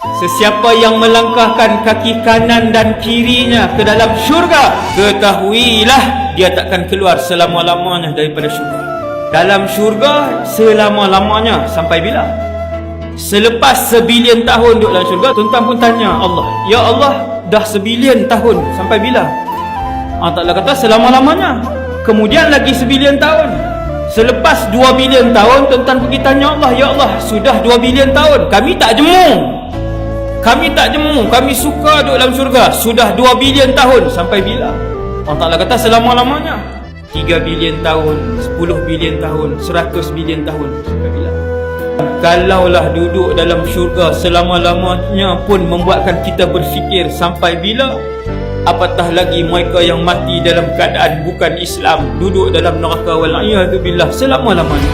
Sesiapa yang melangkahkan kaki kanan dan kirinya ke dalam syurga Ketahuilah dia takkan keluar selama-lamanya daripada syurga Dalam syurga selama-lamanya sampai bila? Selepas sebilion tahun duduk dalam syurga Tuan-tuan pun tanya Allah Ya Allah dah sebilion tahun sampai bila? Allah Ta'ala kata selama-lamanya Kemudian lagi sebilion tahun Selepas 2 bilion tahun Tuan-tuan pergi tanya Allah Ya Allah sudah 2 bilion tahun Kami tak jemu kami tak jemu, kami suka duduk dalam syurga. Sudah 2 bilion tahun, sampai bila? Allah Ta'ala kata selama-lamanya. 3 bilion tahun, 10 bilion tahun, 100 bilion tahun. Sampai bila? Kalaulah duduk dalam syurga selama-lamanya pun membuatkan kita berfikir sampai bila? Apatah lagi mereka yang mati dalam keadaan bukan Islam Duduk dalam neraka. Wal'iyadu billah selama-lamanya